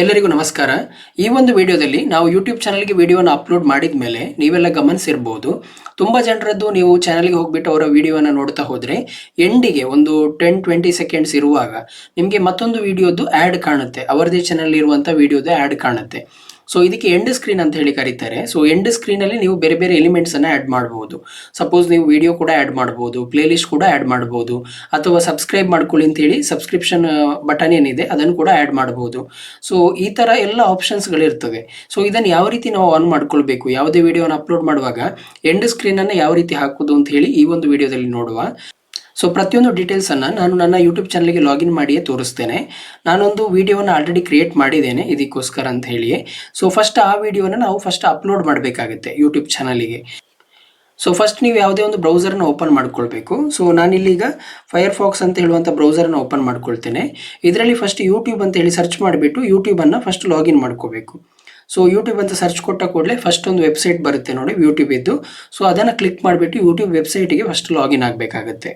ಎಲ್ಲರಿಗೂ ನಮಸ್ಕಾರ. ಈ ಒಂದು ವಿಡಿಯೋದಲ್ಲಿ ನಾವು ಯೂಟ್ಯೂಬ್ ಚಾನಲ್ಗೆ ವಿಡಿಯೋನ ಅಪ್ಲೋಡ್ ಮಾಡಿದ ಮೇಲೆ ನೀವೆಲ್ಲ ಗಮನಿಸಿರ್ಬೋದು. ತುಂಬ ಜನರದ್ದು ನೀವು ಚಾನಲ್ಗೆ ಹೋಗ್ಬಿಟ್ಟು ಅವರ ವಿಡಿಯೋನ ನೋಡ್ತಾ ಹೋದರೆ ಎಂಡಿಗೆ ಒಂದು ಟೆನ್ ಟ್ವೆಂಟಿ ಸೆಕೆಂಡ್ಸ್ ಇರುವಾಗ ನಿಮಗೆ ಮತ್ತೊಂದು ವಿಡಿಯೋದು ಆ್ಯಡ್ ಕಾಣುತ್ತೆ. ಅವರದೇ ಚಾನಲ್ ಇರುವಂಥ ವಿಡಿಯೋದೇ ಆ್ಯಡ್ ಕಾಣುತ್ತೆ. ಸೊ ಇದಕ್ಕೆ ಎಂಡ್ ಸ್ಕ್ರೀನ್ ಅಂತ ಹೇಳಿ ಕರೀತಾರೆ. ಸೊ ಎಂಡ್ ಸ್ಕ್ರೀನಲ್ಲಿ ನೀವು ಬೇರೆ ಬೇರೆ ಎಲಿಮೆಂಟ್ಸ್ ಅನ್ನ ಆ್ಯಡ್ ಮಾಡಬಹುದು ಸಪೋಸ್ ನೀವು ವಿಡಿಯೋ ಕೂಡ ಆ್ಯಡ್ ಮಾಡಬಹುದು ಪ್ಲೇಲಿಸ್ಟ್ ಕೂಡ ಆ್ಯಡ್ ಮಾಡಬಹುದು ಅಥವಾ ಸಬ್ಸ್ಕ್ರೈಬ್ ಮಾಡ್ಕೊಳ್ಳಿ ಅಂತ ಹೇಳಿ ಸಬ್ಸ್ಕ್ರಿಪ್ಷನ್ ಬಟನ್ ಏನಿದೆ, ಅದನ್ನು ಕೂಡ ಆ್ಯಡ್ ಮಾಡಬಹುದು ಸೊ ಈ ತರ ಎಲ್ಲ ಆಪ್ಷನ್ಸ್ಗಳಿರ್ತವೆ ಸೊ ಇದನ್ನು ಯಾವ ರೀತಿ ನಾವು ಆನ್ ಮಾಡ್ಕೊಳ್ಬೇಕು, ಯಾವುದೇ ವಿಡಿಯೋನ ಅಪ್ಲೋಡ್ ಮಾಡುವಾಗ ಎಂಡ್ ಸ್ಕ್ರೀನ್ ಅನ್ನ ಯಾವ ರೀತಿ ಹಾಕೋದು ಅಂತ ಹೇಳಿ ಈ ಒಂದು ವಿಡಿಯೋದಲ್ಲಿ ನೋಡುವ. ಸೊ ಪ್ರತಿಯೊಂದು ಡೀಟೇಲ್ಸನ್ನು ನಾನು ನನ್ನ ಯೂಟ್ಯೂಬ್ ಚಾನಲ್ಗೆ ಲಾಗಿನ್ ಮಾಡಿಯೇ ತೋರಿಸ್ತೇನೆ. ನಾನೊಂದು ವೀಡಿಯೋನ ಆಲ್ರೆಡಿ ಕ್ರಿಯೇಟ್ ಮಾಡಿದ್ದೇನೆ, ಇದಕ್ಕೋಸ್ಕರ ಅಂತ ಹೇಳಿ ಸೊ ಫಸ್ಟ್ ಆ ವಿಡಿಯೋನ ನಾವು ಫಸ್ಟ್ ಅಪ್ಲೋಡ್ ಮಾಡಬೇಕಾಗುತ್ತೆ ಯೂಟ್ಯೂಬ್ ಚಾನಲಿಗೆ ಸೊ ಫಸ್ಟ್ ನೀವು ಯಾವುದೇ ಒಂದು ಬ್ರೌಸರ್ನ ಓಪನ್ ಮಾಡ್ಕೊಳ್ಬೇಕು. ಸೊ ನಾನಿಲ್ಲೀಗ ಫೈರ್ ಫಾಕ್ಸ್ ಅಂತ ಹೇಳುವಂಥ ಬ್ರೌಸರ್ನ ಓಪನ್ ಮಾಡ್ಕೊಳ್ತೇನೆ. ಇದರಲ್ಲಿ ಫಸ್ಟ್ ಯೂಟ್ಯೂಬ್ ಅಂತ ಹೇಳಿ ಸರ್ಚ್ ಮಾಡಿಬಿಟ್ಟು ಯೂಟ್ಯೂಬನ್ನು ಫಸ್ಟ್ ಲಾಗಿನ್ ಮಾಡ್ಕೋಬೇಕು. ಸೊ ಯೂಟ್ಯೂಬ್ ಅಂತ ಸರ್ಚ್ ಕೊಟ್ಟ ಕೂಡಲೇ ಫಸ್ಟ್ ಒಂದು ವೆಬ್ಸೈಟ್ ಬರುತ್ತೆ ನೋಡಿ ಯೂಟ್ಯೂಬ್ ಇದ್ದು. ಸೊ ಅದನ್ನು ಕ್ಲಿಕ್ ಮಾಡಿಬಿಟ್ಟು ಯೂಟ್ಯೂಬ್ ವೆಬ್ಸೈಟಿಗೆ ಫಸ್ಟ್ ಲಾಗಿನ್ ಆಗಬೇಕಾಗತ್ತೆ.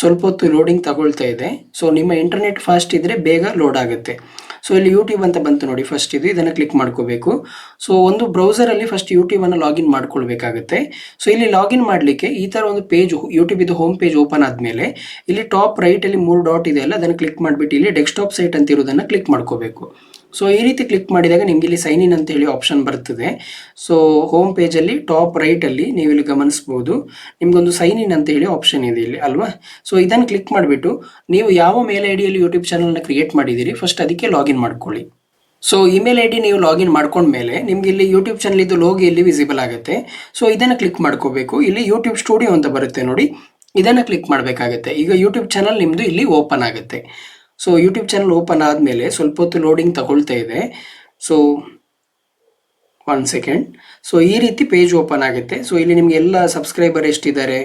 ಸ್ವಲ್ಪ ಹೊತ್ತು ಲೋಡಿಂಗ್ ತಗೊಳ್ತಾ ಇದೆ. ಸೊ ನಿಮ್ಮ ಇಂಟರ್ನೆಟ್ ಫಾಸ್ಟ್ ಇದ್ದರೆ ಬೇಗ ಲೋಡ್ ಆಗುತ್ತೆ. ಸೊ ಇಲ್ಲಿ ಯೂಟ್ಯೂಬ್ ಅಂತ ಬಂತು ನೋಡಿ ಫಸ್ಟ್ ಇದು. ಇದನ್ನು ಕ್ಲಿಕ್ ಮಾಡ್ಕೋಬೇಕು. ಸೊ ಒಂದು ಬ್ರೌಸರಲ್ಲಿ ಫಸ್ಟ್ ಯೂಟ್ಯೂಬನ್ನು ಲಾಗಿನ್ ಮಾಡ್ಕೊಳ್ಬೇಕಾಗುತ್ತೆ. ಸೊ ಇಲ್ಲಿ ಲಾಗಿನ್ ಮಾಡಲಿಕ್ಕೆ ಈ ಥರ ಒಂದು ಪೇಜ್ ಯೂಟ್ಯೂಬ್ ಇದು ಹೋಮ್ ಪೇಜ್ ಓಪನ್ ಆದಮೇಲೆ ಇಲ್ಲಿ ಟಾಪ್ ರೈಟಲ್ಲಿ ಮೂರು ಡಾಟ್ ಇದೆ ಅಲ್ಲ, ಅದನ್ನು ಕ್ಲಿಕ್ ಮಾಡಿಬಿಟ್ಟು ಇಲ್ಲಿ ಡೆಸ್ಕ್ಟಾಪ್ ಸೈಟ್ ಅಂತ ಕ್ಲಿಕ್ ಮಾಡ್ಕೋಬೇಕು. ಸೊ ಈ ರೀತಿ ಕ್ಲಿಕ್ ಮಾಡಿದಾಗ ನಿಮ್ಗೆ ಇಲ್ಲಿ ಸೈನ್ ಇನ್ ಅಂತ ಹೇಳಿ ಆಪ್ಷನ್ ಬರ್ತದೆ ಸೊ ಹೋಮ್ ಪೇಜಲ್ಲಿ ಟಾಪ್ ರೈಟಲ್ಲಿ ನೀವು ಇಲ್ಲಿ ಗಮನಿಸ್ಬೋದು. ನಿಮ್ಗೊಂದು ಸೈನ್ ಇನ್ ಅಂತ ಹೇಳಿ ಆಪ್ಷನ್ ಇದೆ ಇಲ್ಲಿ, ಅಲ್ವಾ? ಸೊ ಇದನ್ನು ಕ್ಲಿಕ್ ಮಾಡಿಬಿಟ್ಟು ನೀವು ಯಾವ ಮೇಲ್ ಐ ಡಿಯಲ್ಲಿ ಯೂಟ್ಯೂಬ್ ಚಾನಲ್ನ ಕ್ರಿಯೇಟ್ ಮಾಡಿದ್ದೀರಿ ಫಸ್ಟ್ ಅದಕ್ಕೆ ಲಾಗಿನ್ ಮಾಡ್ಕೊಳ್ಳಿ. ಸೊ ಇಮೇಲ್ ಐ ಡಿ ನೀವು ಲಾಗಿನ್ ಮಾಡ್ಕೊಂಡ್ಮೇಲೆ ನಿಮ್ಗೆ ಇಲ್ಲಿ ಯೂಟ್ಯೂಬ್ ಚಾನಲ್ ಇದು ಲೋಗಿ ಇಲ್ಲಿ ವಿಸಿಬಲ್ ಆಗುತ್ತೆ? ಸೊ ಇದನ್ನು ಕ್ಲಿಕ್ ಮಾಡ್ಕೋಬೇಕು. ಇಲ್ಲಿ ಯೂಟ್ಯೂಬ್ ಸ್ಟುಡಿಯೋ ಅಂತ ಬರುತ್ತೆ ನೋಡಿ, ಇದನ್ನು ಕ್ಲಿಕ್ ಮಾಡಬೇಕಾಗುತ್ತೆ. ಈಗ ಯೂಟ್ಯೂಬ್ ಚಾನಲ್ ನಿಮ್ಮದು ಇಲ್ಲಿ ಓಪನ್ ಆಗುತ್ತೆ. ಸೊ ಯೂಟ್ಯೂಬ್ ಚಾನಲ್ ಓಪನ್ ಆದಮೇಲೆ ಸ್ವಲ್ಪ ಹೊತ್ತು ಲೋಡಿಂಗ್ ತಗೊಳ್ತಾ ಇದೆ. ಸೊ ಒನ್ ಸೆಕೆಂಡ್ ಸೊ ಈ ರೀತಿ ಪೇಜ್ ಓಪನ್ ಆಗುತ್ತೆ. ಸೊ ಇಲ್ಲಿ ನಿಮಗೆ ಎಲ್ಲ ಸಬ್ಸ್ಕ್ರೈಬರ್ ಎಷ್ಟಿದ್ದಾರೆ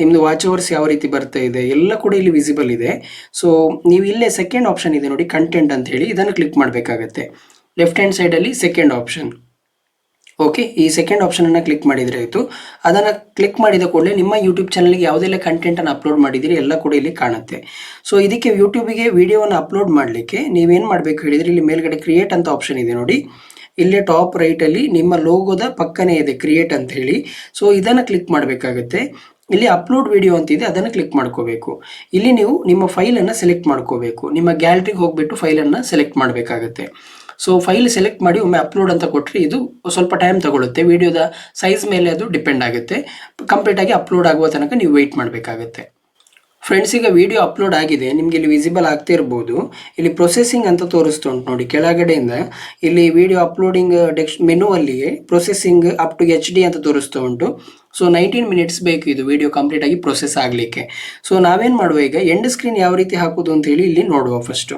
ನಿಮ್ಮದು ವಾಚ್ ಅವರ್ಸ್ ಯಾವ ರೀತಿ ಬರ್ತಾ ಇದೆ, ಎಲ್ಲ ಕೂಡ ಇಲ್ಲಿ ವಿಸಿಬಲ್ ಇದೆ. ಸೊ ನೀವು ಇಲ್ಲೇ ಸೆಕೆಂಡ್ ಆಪ್ಷನ್ ಇದೆ ನೋಡಿ ಕಂಟೆಂಟ್ ಅಂತ ಹೇಳಿ ಇದನ್ನು ಕ್ಲಿಕ್ ಮಾಡಬೇಕಾಗತ್ತೆ. ಲೆಫ್ಟ್ ಹ್ಯಾಂಡ್ ಸೈಡಲ್ಲಿ ಸೆಕೆಂಡ್ ಆಪ್ಷನ್ ಓಕೆ ಈ ಸೆಕೆಂಡ್ ಆಪ್ಷನನ್ನು ಕ್ಲಿಕ್ ಮಾಡಿದರೆ ಆಯಿತು. ಅದನ್ನು ಕ್ಲಿಕ್ ಮಾಡಿದ ಕೂಡಲೇ ನಿಮ್ಮ ಯೂಟ್ಯೂಬ್ ಚಾನಲ್ಗೆ ಯಾವುದೆಲ್ಲ ಕಂಟೆಂಟನ್ನು ಅಪ್ಲೋಡ್ ಮಾಡಿದ್ದೀರಿ ಎಲ್ಲ ಕೂಡ ಇಲ್ಲಿ ಕಾಣುತ್ತೆ. ಸೊ ಇದಕ್ಕೆ ಯೂಟ್ಯೂಬಿಗೆ ವಿಡಿಯೋವನ್ನು ಅಪ್ಲೋಡ್ ಮಾಡಲಿಕ್ಕೆ ನೀವೇನು ಮಾಡಬೇಕು ಹೇಳಿದರೆ ಇಲ್ಲಿ ಮೇಲ್ಗಡೆ ಕ್ರಿಯೇಟ್ ಅಂತ ಆಪ್ಷನ್ ಇದೆ ನೋಡಿ. ಇಲ್ಲೇ ಟಾಪ್ ರೈಟಲ್ಲಿ ನಿಮ್ಮ ಲೋಗೋದ ಪಕ್ಕನೇ ಇದೆ ಕ್ರಿಯೇಟ್ ಅಂತ ಹೇಳಿ. ಸೊ ಇದನ್ನು ಕ್ಲಿಕ್ ಮಾಡಬೇಕಾಗುತ್ತೆ. ಇಲ್ಲಿ ಅಪ್ಲೋಡ್ ವಿಡಿಯೋ ಅಂತಿದೆ, ಅದನ್ನು ಕ್ಲಿಕ್ ಮಾಡ್ಕೋಬೇಕು. ಇಲ್ಲಿ ನೀವು ನಿಮ್ಮ ಫೈಲನ್ನು ಸೆಲೆಕ್ಟ್ ಮಾಡ್ಕೋಬೇಕು. ನಿಮ್ಮ ಗ್ಯಾಲರಿಗೆ ಹೋಗ್ಬಿಟ್ಟು ಫೈಲನ್ನು ಸೆಲೆಕ್ಟ್ ಮಾಡಬೇಕಾಗುತ್ತೆ. ಸೊ ಫೈಲ್ ಸೆಲೆಕ್ಟ್ ಮಾಡಿ ಒಮ್ಮೆ ಅಪ್ಲೋಡ್ ಅಂತ ಕೊಟ್ಟರೆ ಇದು ಸ್ವಲ್ಪ ಟೈಮ್ ತಗೊಳ್ಳುತ್ತೆ ವಿಡಿಯೋದ ಸೈಜ್ ಮೇಲೆ ಅದು ಡಿಪೆಂಡ್ ಆಗುತ್ತೆ. ಕಂಪ್ಲೀಟ್ ಆಗಿ ಅಪ್ಲೋಡ್ ಆಗುವ ತನಕ ನೀವು ವೆಯ್ಟ್ ಮಾಡಬೇಕಾಗುತ್ತೆ. ಫ್ರೆಂಡ್ಸ್ ಈಗ ವಿಡಿಯೋ ಅಪ್ಲೋಡ್ ಆಗಿದೆ. ನಿಮಗೆ ಇಲ್ಲಿ ವಿಸಿಬಲ್ ಆಗ್ತಾ ಇರ್ಬೋದು. ಇಲ್ಲಿ ಪ್ರೊಸೆಸಿಂಗ್ ಅಂತ ತೋರಿಸ್ತಾ ಉಂಟು ನೋಡಿ. ಕೆಳಗಡೆಯಿಂದ ಇಲ್ಲಿ ವಿಡಿಯೋ ಅಪ್ಲೋಡಿಂಗ್ ಡೆಕ್ಸ್ ಮೆನು ಅಲ್ಲಿಗೆ processing up to H D ಅಂತ ತೋರಿಸ್ತಾ ಉಂಟು. ಸೊ ನೈನ್ಟೀನ್ ಮಿನಿಟ್ಸ್ ಬೇಕು ಇದು ವಿಡಿಯೋ ಕಂಪ್ಲೀಟ್ ಆಗಿ ಪ್ರೊಸೆಸ್ ಆಗಲಿಕ್ಕೆ. ಸೊ ನಾವೇನು ಮಾಡುವ ಈಗ? ಎಂಡ್ ಸ್ಕ್ರೀನ್ ಯಾವ ರೀತಿ ಹಾಕೋದು ಅಂತ ಹೇಳಿ ಇಲ್ಲಿ ನೋಡುವ ಫಸ್ಟು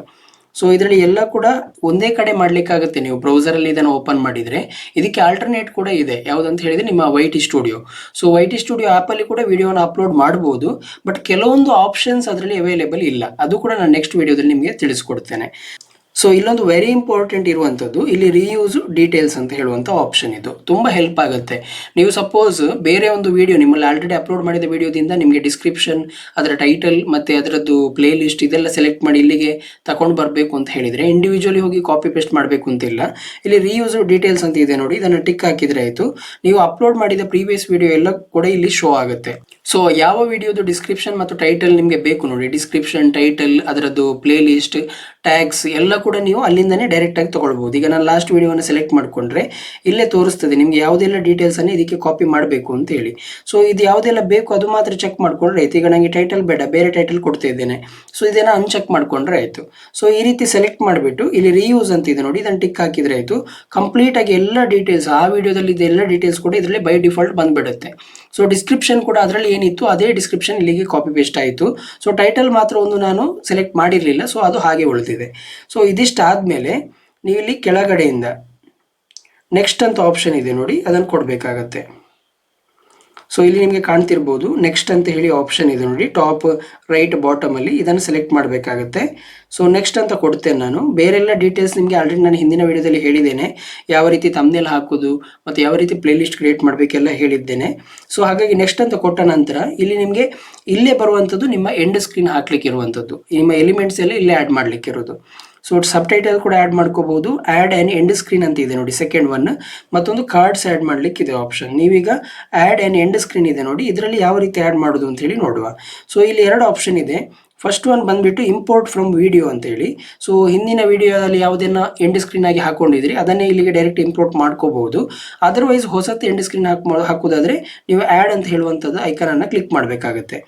ಸೊ ಇದರಲ್ಲಿ ಎಲ್ಲ ಕೂಡ ಒಂದೇ ಕಡೆ ಮಾಡ್ಲಿಕ್ಕಾಗುತ್ತೆ. ನೀವು ಬ್ರೌಸರಲ್ಲಿ ಇದನ್ನು ಓಪನ್ ಮಾಡಿದರೆ ಇದಕ್ಕೆ ಆಲ್ಟರ್ನೇಟ್ ಕೂಡ ಇದೆ. ಯಾವುದಂತ ಹೇಳಿದ್ರೆ ನಿಮ್ಮ Y T studio so Y T studio ಆ್ಯಪಲ್ಲಿ ಕೂಡ ವಿಡಿಯೋನ ಅಪ್ಲೋಡ್ ಮಾಡ್ಬೋದು. ಬಟ್ ಕೆಲವೊಂದು ಆಪ್ಷನ್ಸ್ ಅದರಲ್ಲಿ ಅವೈಲೇಬಲ್ ಇಲ್ಲ. ಅದು ಕೂಡ ನಾನು ನೆಕ್ಸ್ಟ್ ವಿಡಿಯೋದಲ್ಲಿ ನಿಮಗೆ ತಿಳಿಸ್ಕೊಡ್ತೇನೆ. ಸೊ ಇಲ್ಲೊಂದು ವೆರಿ ಇಂಪಾರ್ಟೆಂಟ್ ಇರುವಂಥದ್ದು, ಇಲ್ಲಿ ರೀಯೂಸ್ ಡೀಟೇಲ್ಸ್ ಅಂತ ಹೇಳುವಂಥ ಆಪ್ಷನ್ ಇದು. ತುಂಬ ಹೆಲ್ಪ್ ಆಗುತ್ತೆ. ನೀವು ಸಪೋಸ್ ಬೇರೆ ಒಂದು ವಿಡಿಯೋ ನಿಮ್ಮಲ್ಲಿ ಆಲ್ರೆಡಿ ಅಪ್ಲೋಡ್ ಮಾಡಿದ ವಿಡಿಯೋದಿಂದ ನಿಮಗೆ ಡಿಸ್ಕ್ರಿಪ್ಷನ್ ಅದರ ಟೈಟಲ್ ಮತ್ತು ಅದರದ್ದು ಪ್ಲೇ ಲಿಸ್ಟ್ ಇದೆಲ್ಲ ಸೆಲೆಕ್ಟ್ ಮಾಡಿ ಇಲ್ಲಿಗೆ ತಗೊಂಡು ಬರಬೇಕು ಅಂತ ಹೇಳಿದರೆ ಇಂಡಿವಿಜುವಲಿ ಹೋಗಿ ಕಾಪಿ ಪೇಸ್ಟ್ ಮಾಡಬೇಕು ಅಂತಿಲ್ಲ. ಇಲ್ಲಿ ರೀಯೂಸ್ ಡೀಟೇಲ್ಸ್ ಅಂತ ಇದೆ ನೋಡಿ, ಇದನ್ನು ಟಿಕ್ ಹಾಕಿದರೆ ಆಯಿತು. ನೀವು ಅಪ್ಲೋಡ್ ಮಾಡಿದ ಪ್ರೀವಿಯಸ್ ವಿಡಿಯೋ ಎಲ್ಲ ಕೂಡ ಇಲ್ಲಿ ಶೋ ಆಗುತ್ತೆ. ಸೊ ಯಾವ ವಿಡಿಯೋದು ಡಿಸ್ಕ್ರಿಪ್ಷನ್ ಮತ್ತು ಟೈಟಲ್ ನಿಮಗೆ ಬೇಕು ನೋಡಿ. ಡಿಸ್ಕ್ರಿಪ್ಷನ್ ಟೈಟಲ್ ಅದರದ್ದು ಪ್ಲೇ ಲಿಸ್ಟ್ ಟ್ಯಾಗ್ಸ್ ಎಲ್ಲ ಕೂಡ ನೀವು ಅಲ್ಲಿಂದನೇ ಡೈರೆಕ್ಟಾಗಿ ತೊಗೊಳ್ಬೋದು ಈಗ ನಾನು ಲಾಸ್ಟ್ ವಿಡಿಯೋನ ಸೆಲೆಕ್ಟ್ ಮಾಡಿಕೊಂಡ್ರೆ ಇಲ್ಲೇ ತೋರಿಸ್ತದೆ, ನಿಮಗೆ ಯಾವುದೆಲ್ಲ ಡೀಟೇಲ್ಸನ್ನು ಇದಕ್ಕೆ ಕಾಪಿ ಮಾಡಬೇಕು ಅಂತ ಹೇಳಿ. ಸೊ ಇದು ಯಾವುದೆಲ್ಲ ಬೇಕು ಅದು ಮಾತ್ರ ಚೆಕ್ ಮಾಡ್ಕೊಂಡ್ರೆ ಆಯ್ತು. ಈಗ ನನಗೆ ಟೈಟಲ್ ಬೇಡ, ಬೇರೆ ಟೈಟಲ್ ಕೊಡ್ತಾ ಇದ್ದೇನೆ. ಸೊ ಇದನ್ನು ಅನ್ಚೆಕ್ ಮಾಡಿಕೊಂಡ್ರೆ ಆಯಿತು. ಸೊ ಈ ರೀತಿ ಸೆಲೆಕ್ಟ್ ಮಾಡಿಬಿಟ್ಟು ಇಲ್ಲಿ ರೀಯೂಸ್ ಅಂತ ಇದೆ ನೋಡಿ, ಇದನ್ನು ಟಿಕ್ ಹಾಕಿದರೆ ಆಯಿತು. ಕಂಪ್ಲೀಟ್ ಆಗಿ ಎಲ್ಲ ಡೀಟೇಲ್ಸ್ ಆ ವಿಡಿಯೋದಲ್ಲಿ ಇದೆ ಎಲ್ಲ ಡೀಟೇಲ್ಸ್ ಕೂಡ ಇದರಲ್ಲಿ ಬೈ ಡಿಫಾಲ್ಟ್ ಬಂದ್ಬಿಡುತ್ತೆ. ಸೊ ಡಿಸ್ಕ್ರಿಪ್ಷನ್ ಕೂಡ ಅದರಲ್ಲಿ ಏನಿತ್ತು, ಅದೇ ಡಿಸ್ಕ್ರಿಪ್ಷನ್ ಇಲ್ಲಿಗೆ ಕಾಪಿ ಪೇಸ್ಟ್ ಆಯಿತು. ಸೊ ಟೈಟಲ್ ಮಾತ್ರ ಒಂದು ನಾನು ಸೆಲೆಕ್ಟ್ ಮಾಡಿರಲಿಲ್ಲ. ಸೊ ಅದು ಹಾಗೆ ಉಳಿದಿದೆ. ಸೊ ಇದಿಷ್ಟು ಆದಮೇಲೆ ನೀವು ಇಲ್ಲಿ ಕೆಳಗಡೆಯಿಂದ ನೆಕ್ಸ್ಟ್ ಅಂತ ಆಪ್ಷನ್ ಇದೆ ನೋಡಿ ಅದನ್ನು ಕೊಡಬೇಕಾಗತ್ತೆ. ಸೊ ಇಲ್ಲಿ ನಿಮಗೆ ಕಾಣ್ತಿರ್ಬೋದು. ನೆಕ್ಸ್ಟ್ ಅಂತ ಹೇಳಿ ಆಪ್ಷನ್ ಇದೆ ನೋಡಿ. ಟಾಪ್ ರೈಟ್ ಬಾಟಮಲ್ಲಿ ಇದನ್ನು ಸೆಲೆಕ್ಟ್ ಮಾಡಬೇಕಾಗುತ್ತೆ. ಸೊ ನೆಕ್ಸ್ಟ್ ಅಂತ ಕೊಡ್ತೇನೆ ನಾನು. ಬೇರೆಲ್ಲ ಡೀಟೇಲ್ಸ್ ನಿಮಗೆ ಆಲ್ರೆಡಿ ನಾನು ಹಿಂದಿನ ವಿಡಿಯೋದಲ್ಲಿ ಹೇಳಿದ್ದೇನೆ. ಯಾವ ರೀತಿ ತಮ್ನೆಲ್ ಹಾಕೋದು ಮತ್ತು ಯಾವ ರೀತಿ ಪ್ಲೇಲಿಸ್ಟ್ ಕ್ರಿಯೇಟ್ ಮಾಡಬೇಕೆಲ್ಲ ಹೇಳಿದ್ದೇನೆ. ಸೊ ಹಾಗಾಗಿ ನೆಕ್ಸ್ಟ್ ಅಂತ ಕೊಟ್ಟ ನಂತರ ಇಲ್ಲಿ ನಿಮಗೆ ಇಲ್ಲೇ ಬರುವಂಥದ್ದು ನಿಮ್ಮ ಎಂಡ್ ಸ್ಕ್ರೀನ್ ಹಾಕ್ಲಿಕ್ಕೆ ಇರುವಂಥದ್ದು. ನಿಮ್ಮ ಎಲಿಮೆಂಟ್ಸ್ ಎಲ್ಲ ಇಲ್ಲೇ ಆ್ಯಡ್ ಮಾಡಲಿಕ್ಕೆ ಸೊ ಸಬ್ ಟೈಟಲ್ ಕೂಡ ಆ್ಯಡ್ ಮಾಡ್ಕೋಬಹುದು. ಆ್ಯಡ್ ಆ್ಯನ್ ಎಂಡ್ ಸ್ಕ್ರೀನ್ ಅಂತ ಇದೆ ನೋಡಿ ಸೆಕೆಂಡ್ ಒನ್ ಮತ್ತೊಂದು ಕಾರ್ಡ್ಸ್ ಆ್ಯಡ್ ಮಾಡ್ಲಿಕ್ಕೆ ಇದೆ ಆಪ್ಷನ್ ನೀವೀಗ ಆ್ಯಡ್ ಆ್ಯನ್ ಎಂಡ್ ಸ್ಕ್ರೀನ್ ಇದೆ ನೋಡಿ, ಇದರಲ್ಲಿ ಯಾವ ರೀತಿ ಆ್ಯಡ್ ಮಾಡೋದು ಅಂತ ಹೇಳಿ ನೋಡುವ. ಸೊ ಇಲ್ಲಿ ಎರಡು ಆಪ್ಷನ್ ಇದೆ. ಫಸ್ಟ್ ಒನ್ ಬಂದ್ಬಿಟ್ಟು ಇಂಪೋರ್ಟ್ ಫ್ರಮ್ ವಿಡಿಯೋ ಅಂತೇಳಿ ಸೊ ಹಿಂದಿನ ವಿಡಿಯೋದಲ್ಲಿ ಯಾವುದನ್ನ ಎಂಡ್ ಸ್ಕ್ರೀನ್ ಆಗಿ ಹಾಕೊಂಡಿದ್ರಿ, ಅದನ್ನೇ ಇಲ್ಲಿಗೆ ಡೈರೆಕ್ಟ್ ಇಂಪೋರ್ಟ್ ಮಾಡ್ಕೋಬಹುದು. ಅದರ್ವೈಸ್ ಹೊಸತ್ತು ಎಂಡ್ ಸ್ಕ್ರೀನ್ ಹಾಕ್ ಹಾಕೋದಾದ್ರೆ, ನೀವು ಆ್ಯಡ್ ಅಂತ ಹೇಳುವಂಥದ್ದು ಐಕನನ್ನು ಕ್ಲಿಕ್ ಮಾಡಬೇಕಾಗುತ್ತೆ.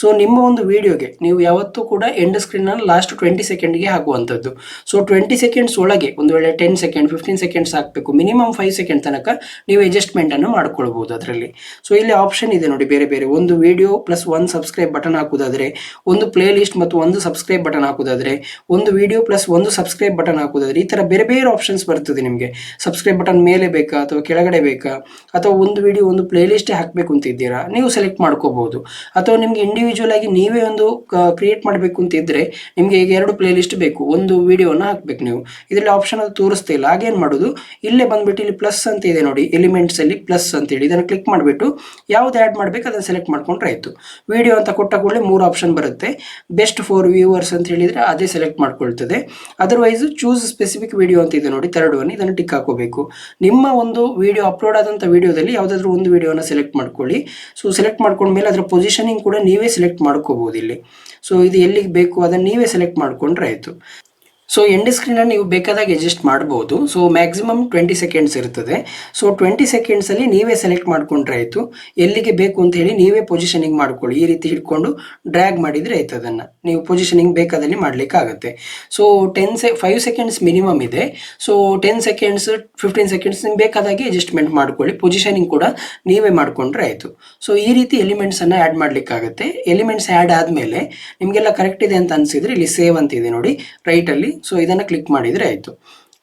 ಸೊ ನಿಮ್ಮ ಒಂದು ವಿಡಿಯೋಗೆ ನೀವು ಯಾವತ್ತೂ ಕೂಡ ಎಂಡ್ ಸ್ಕ್ರೀನನ್ನು ಲಾಸ್ಟ್ ಟ್ವೆಂಟಿ ಸೆಕೆಂಡ್ಗೆ ಹಾಕುವಂಥದ್ದು. ಸೊ ಟ್ವೆಂಟಿ ಸೆಕೆಂಡ್ಸ್ ಒಳಗೆ ಒಂದು ವೇಳೆ ಟೆನ್ ಸೆಕೆಂಡ್ ಫಿಫ್ಟೀನ್ ಸೆಕೆಂಡ್ಸ್ ಹಾಕಬೇಕು. ಮಿನಿಮಮ್ ಫೈವ್ ಸೆಕೆಂಡ್ ತನಕ ನೀವು ಅಡ್ಜಸ್ಟ್ಮೆಂಟನ್ನು ಮಾಡ್ಕೊಳ್ಬೋದು ಅದರಲ್ಲಿ. ಸೊ ಇಲ್ಲಿ ಆಪ್ಷನ್ ಇದೆ ನೋಡಿ ಬೇರೆ ಬೇರೆ. ಒಂದು video plus one subscribe button ಹಾಕೋದಾದ್ರೆ ಒಂದು ಪ್ಲೇ ಲಿಸ್ಟ್ ಮತ್ತು ಒಂದು ಸಬ್ಸ್ಕ್ರೈಬ್ ಬಟನ್ ಹಾಕೋದಾದರೆ ಒಂದು ವಿಡಿಯೋ ಪ್ಲಸ್ ಒಂದು ಸಬ್ಸ್ಕ್ರೈಬ್ ಬಟನ್ ಹಾಕೋದಾದರೆ ಈ ಥರ ಬೇರೆ ಬೇರೆ ಆಪ್ಷನ್ಸ್ ಬರ್ತದೆ ನಿಮಗೆ. ಸಬ್ಸ್ಕ್ರೈಬ್ ಬಟನ್ ಮೇಲೆ ಬೇಕಾ ಅಥವಾ ಕೆಳಗಡೆ ಬೇಕಾ? ಅಥವಾ ಒಂದು ವಿಡಿಯೋ ಒಂದು ಪ್ಲೇ ಲಿಸ್ಟೇ ಹಾಕಬೇಕು ಅಂತಿದ್ದೀರಾ ನೀವು ಸೆಲೆಕ್ಟ್ ಮಾಡ್ಕೋಬಹುದು. ಅಥವಾ ನಿಮಗೆ ಇಂಡಿವಿಜುವಲ್ ಆಗಿ ನೀವೇ ಒಂದು ಕ್ರಿಯೇಟ್ ಮಾಡಬೇಕು ಅಂತ ಇದ್ರೆ ನಿಮಗೆ ಈಗ ಎರಡು ಪ್ಲೇ ಲಿಸ್ಟ್ ಬೇಕು. ಒಂದು ವಿಡಿಯೋನ ಹಾಕ್ಬೇಕು ನೀವು. ಇದರಲ್ಲಿ ಆಪ್ಷನ್ ಅದು ತೋರಿಸ್ತಾ ಇಲ್ಲ. ಹಾಗೇನು ಮಾಡೋದು? ಇಲ್ಲೇ ಬಂದ್ಬಿಟ್ಟು ಇಲ್ಲಿ ಪ್ಲಸ್ ಅಂತ ಇದೆ ನೋಡಿ. ಎಲಿಮೆಂಟ್ಸ್ ಅಲ್ಲಿ ಪ್ಲಸ್ ಅಂತ ಹೇಳಿ. ಇದನ್ನು ಕ್ಲಿಕ್ ಮಾಡಿಬಿಟ್ಟು ಯಾವ್ದು ಆ್ಯಡ್ ಮಾಡಬೇಕು ಅದನ್ನು ಸೆಲೆಕ್ಟ್ ಮಾಡ್ಕೊಂಡ್ರೆ ಆಯ್ತು. ವಿಡಿಯೋ ಅಂತ ಕೊಟ್ಟ ಕೂಡಲೇ ಮೂರು ಆಪ್ಷನ್ ಬರುತ್ತೆ. ಬೆಸ್ಟ್ ಫಾರ್ ವ್ಯೂವರ್ಸ್ ಅಂತ ಹೇಳಿದ್ರೆ ಅದೇ ಸೆಲೆಕ್ಟ್ ಮಾಡ್ಕೊಳ್ತದೆ. ಅದರ್ವೈಸ್ ಚೂಸ್ ಸ್ಪೆಸಿಫಿಕ್ ವಿಡಿಯೋ ಅಂತ ಇದೆ ನೋಡಿ ಥರ್ಡ್ ಒನ್ ಇದನ್ನು ಟಿಕ್ ಹಾಕೋಬೇಕು. ನಿಮ್ಮ ಒಂದು ವಿಡಿಯೋ ಅಪ್ಲೋಡ್ ಆದಂಥ ವಿಡಿಯೋದಲ್ಲಿ ಯಾವುದಾದ್ರೂ ಒಂದು ವಿಡಿಯೋನ ಸೆಲೆಕ್ಟ್ ಮಾಡ್ಕೊಳ್ಳಿ. ಸೊ ಸೆಲೆಕ್ಟ್ ಮಾಡ್ಕೊಂಡ್ಮೇಲೆ ಅದರ ಪೊಸಿಷನಿಂಗ್ ಕೂಡ ನೀವೇ ಸೆಲೆಕ್ಟ್ ಮಾಡ್ಕೋಬಹುದು ಇಲ್ಲಿ. ಸೊ ಇದು ಎಲ್ಲಿಗೆ ಬೇಕು ಅದನ್ನು ನೀವೇ ಸೆಲೆಕ್ಟ್ ಮಾಡ್ಕೊಂಡ್ರೆ ಆಯಿತು. ಸೊ ಎಂಡ್ ಸ್ಕ್ರೀನನ್ನು ನೀವು ಬೇಕಾದಾಗ ಅಡ್ಜಸ್ಟ್ ಮಾಡ್ಬೋದು. ಸೊ ಮ್ಯಾಕ್ಸಿಮಮ್ ಟ್ವೆಂಟಿ ಸೆಕೆಂಡ್ಸ್ ಇರ್ತದೆ. ಸೊ ಟ್ವೆಂಟಿ ಸೆಕೆಂಡ್ಸಲ್ಲಿ ನೀವೇ ಸೆಲೆಕ್ಟ್ ಮಾಡ್ಕೊಂಡ್ರೆ ಆಯಿತು. ಎಲ್ಲಿಗೆ ಬೇಕು ಅಂತ ಹೇಳಿ ನೀವೇ ಪೊಸಿಷನಿಂಗ್ ಮಾಡ್ಕೊಳ್ಳಿ. ಈ ರೀತಿ ಹಿಡ್ಕೊಂಡು ಡ್ರ್ಯಾಗ್ ಮಾಡಿದರೆ ಆಯ್ತು ಅದನ್ನು. ನೀವು ಪೊಸಿಷನಿಂಗ್ ಬೇಕಾದಲ್ಲಿ ಮಾಡ್ಲಿಕ್ಕೆ ಆಗುತ್ತೆ ಸೊ ಟೆನ್ ಸೆ ಫೈವ್ ಸೆಕೆಂಡ್ಸ್ ಮಿನಿಮಮ್ ಇದೆ. So ten seconds fifteen seconds ನಿಮ್ಗೆ ಬೇಕಾದಾಗೆ ಅಡ್ಜಸ್ಟ್ಮೆಂಟ್ ಮಾಡ್ಕೊಳ್ಳಿ. ಪೊಸಿಷನಿಂಗ್ ಕೂಡ ನೀವೇ ಮಾಡಿಕೊಂಡ್ರೆ ಆಯಿತು. ಸೊ ಈ ರೀತಿ ಎಲಿಮೆಂಟ್ಸನ್ನು ಆ್ಯಡ್ ಮಾಡಲಿಕ್ಕಾಗುತ್ತೆ. ಎಲಿಮೆಂಟ್ಸ್ ಆ್ಯಡ್ ಆದಮೇಲೆ ನಿಮಗೆಲ್ಲ ಕರೆಕ್ಟ್ ಇದೆ ಅಂತ ಅನಿಸಿದ್ರೆ ಇಲ್ಲಿ ಸೇವ್ ಅಂತ ಇದೆ ನೋಡಿ. ರೈಟಲ್ಲಿ ಸೊ ಇದನ್ನು ಕ್ಲಿಕ್ ಮಾಡಿದರೆ ಆಯಿತು.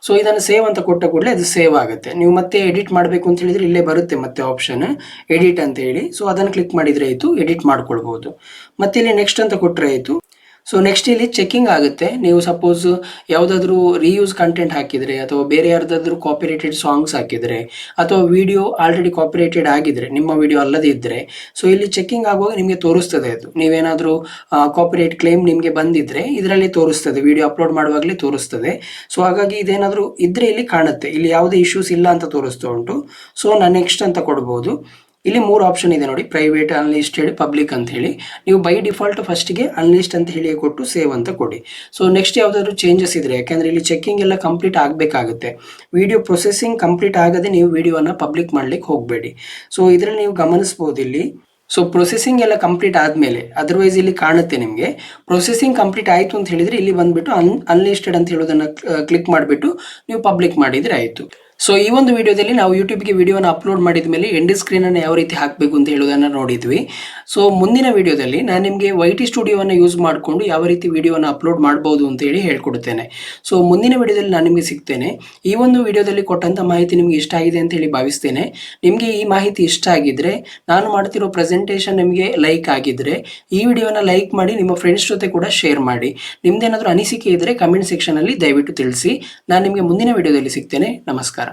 ಸೊ ಇದನ್ನು ಸೇವ್ ಅಂತ ಕೊಟ್ಟ ಕೂಡಲೇ ಅದು ಸೇವ್ ಆಗುತ್ತೆ. ನೀವು ಮತ್ತೆ ಎಡಿಟ್ ಮಾಡಬೇಕು ಅಂತ ಹೇಳಿದ್ರೆ ಇಲ್ಲೇ ಬರುತ್ತೆ ಮತ್ತೆ ಆಪ್ಷನ್ ಎಡಿಟ್ ಅಂತ ಹೇಳಿ. ಸೊ ಅದನ್ನು ಕ್ಲಿಕ್ ಮಾಡಿದರೆ ಆಯಿತು. ಎಡಿಟ್ ಮಾಡ್ಕೊಳ್ಬೋದು. ಮತ್ತೆ ಇಲ್ಲಿ ನೆಕ್ಸ್ಟ್ ಅಂತ ಕೊಟ್ಟರೆ ಆಯಿತು. ಸೊ ನೆಕ್ಸ್ಟ್ ಇಲ್ಲಿ ಚೆಕಿಂಗ್ ಆಗುತ್ತೆ. ನೀವು ಸಪೋಸ್ ಯಾವುದಾದ್ರೂ ರೀಯೂಸ್ ಕಂಟೆಂಟ್ ಹಾಕಿದರೆ ಅಥವಾ ಬೇರೆ ಯಾರ್ದಾದ್ರೂ ಕಾಪಿರೇಟೆಡ್ ಸಾಂಗ್ಸ್ ಹಾಕಿದರೆ ಅಥವಾ ವಿಡಿಯೋ ಆಲ್ರೆಡಿ ಕಾಪಿರೇಟೆಡ್ ಆಗಿದ್ರೆ, ನಿಮ್ಮ ವಿಡಿಯೋ ಅಲ್ಲದೇ ಇದ್ದರೆ ಸೊ ಇಲ್ಲಿ ಚೆಕಿಂಗ್ ಆಗುವಾಗ ನಿಮಗೆ ತೋರಿಸ್ತದೆ ಅದು. ನೀವೇನಾದರೂ ಕಾಪಿರೇಟ್ ಕ್ಲೇಮ್ ನಿಮಗೆ ಬಂದಿದ್ರೆ ಇದರಲ್ಲಿ ತೋರಿಸ್ತದೆ. ವಿಡಿಯೋ ಅಪ್ಲೋಡ್ ಮಾಡುವಾಗಲೇ ತೋರಿಸ್ತದೆ. ಸೊ ಹಾಗಾಗಿ ಇದೇನಾದರೂ ಇದ್ರೆ ಇಲ್ಲಿ ಕಾಣುತ್ತೆ. ಇಲ್ಲಿ ಯಾವುದೇ ಇಶ್ಯೂಸ್ ಇಲ್ಲ ಅಂತ ತೋರಿಸ್ತಾ ಉಂಟು. ಸೊ ನಾನು ನೆಕ್ಸ್ಟ್ ಅಂತ ಕೊಡ್ಬೋದು. ಇಲ್ಲಿ ಮೂರು ಆಪ್ಷನ್ ಇದೆ ನೋಡಿ ಪ್ರೈವೇಟ್ ಅನ್ಲಿಸ್ಟೆಡ್ ಪಬ್ಲಿಕ್ ಅಂತ ಹೇಳಿ. ನೀವು ಬೈ ಡಿಫಾಲ್ಟ್ ಫಸ್ಟ್ಗೆ ಅನ್ಲಿಸ್ಟ್ ಅಂತ ಹೇಳಿ ಕೊಟ್ಟು ಸೇವ್ ಅಂತ ಕೊಡಿ. ಸೊ ನೆಕ್ಸ್ಟ್ ಯಾವುದಾದ್ರು ಚೇಂಜಸ್ ಇದ್ರೆ, ಯಾಕಂದ್ರೆ ಇಲ್ಲಿ ಚೆಕಿಂಗ್ ಎಲ್ಲ ಕಂಪ್ಲೀಟ್ ಆಗಬೇಕಾಗುತ್ತೆ. ವಿಡಿಯೋ ಪ್ರೊಸೆಸಿಂಗ್ ಕಂಪ್ಲೀಟ್ ಆಗದೆ ನೀವು ವಿಡಿಯೋನ ಪಬ್ಲಿಕ್ ಮಾಡ್ಲಿಕ್ಕೆ ಹೋಗಬೇಡಿ. ಸೊ ಇದರಲ್ಲಿ ನೀವು ಗಮನಿಸಬಹುದು ಇಲ್ಲಿ. ಸೊ ಪ್ರೊಸೆಸಿಂಗ್ ಎಲ್ಲ ಕಂಪ್ಲೀಟ್ ಆದಮೇಲೆ ಅದರ್ವೈಸ್ ಇಲ್ಲಿ ಕಾಣುತ್ತೆ ನಿಮಗೆ. ಪ್ರೊಸೆಸಿಂಗ್ ಕಂಪ್ಲೀಟ್ ಆಯಿತು ಅಂತ ಹೇಳಿದ್ರೆ ಇಲ್ಲಿ ಬಂದ್ಬಿಟ್ಟು ಅನ್ ಅನ್ಲಿಸ್ಟೆಡ್ ಅಂತ ಹೇಳೋದನ್ನ ಕ್ಲಿಕ್ ಮಾಡಿಬಿಟ್ಟು ನೀವು ಪಬ್ಲಿಕ್ ಮಾಡಿದರೆ ಆಯಿತು. ಸೊ ಈ ಒಂದು ವಿಡಿಯೋದಲ್ಲಿ ನಾವು ಯೂಟ್ಯೂಬ್ಗೆ ವಿಡಿಯೋನ ಅಪ್ಲೋಡ್ ಮಾಡಿದ ಮೇಲೆ ಎಂಡ್ ಸ್ಕ್ರೀನನ್ನು ಯಾವ ರೀತಿ ಹಾಕಬೇಕು ಅಂತ ಹೇಳೋದನ್ನು ನೋಡಿದ್ವಿ. ಸೊ ಮುಂದಿನ ವಿಡಿಯೋದಲ್ಲಿ ನಾನು ನಿಮಗೆ ವೈ ಟಿ ಸ್ಟುಡಿಯೋವನ್ನು ಯೂಸ್ ಮಾಡಿಕೊಂಡು ಯಾವ ರೀತಿ ವಿಡಿಯೋನ ಅಪ್ಲೋಡ್ ಮಾಡ್ಬೋದು ಅಂತ ಹೇಳಿ ಸೊ ಮುಂದಿನ ವಿಡಿಯೋದಲ್ಲಿ ನಾನು ನಿಮಗೆ ಸಿಗ್ತೇನೆ. ಈ ಒಂದು ವಿಡಿಯೋದಲ್ಲಿ ಕೊಟ್ಟಂಥ ಮಾಹಿತಿ ನಿಮಗೆ ಇಷ್ಟ ಆಗಿದೆ ಅಂತ ಹೇಳಿ ಭಾವಿಸ್ತೇನೆ. ನಿಮಗೆ ಈ ಮಾಹಿತಿ ಇಷ್ಟ ಆಗಿದ್ರೆ, ನಾನು ಮಾಡ್ತಿರೋ ಪ್ರೆಸೆಂಟೇಷನ್ ನಿಮಗೆ ಲೈಕ್ ಆಗಿದ್ರೆ, ಈ ವಿಡಿಯೋನ ಲೈಕ್ ಮಾಡಿ ನಿಮ್ಮ ಫ್ರೆಂಡ್ಸ್ ಜೊತೆ ಕೂಡ ಶೇರ್ ಮಾಡಿ. ನಿಮ್ದೇನಾದರೂ ಅನಿಸಿಕೆ ಇದ್ದರೆ ಕಮೆಂಟ್ ಸೆಕ್ಷನಲ್ಲಿ ದಯವಿಟ್ಟು ತಿಳಿಸಿ. ನಾನು ನಿಮಗೆ ಮುಂದಿನ ವಿಡಿಯೋದಲ್ಲಿ ಸಿಗ್ತೇನೆ. ನಮಸ್ಕಾರ.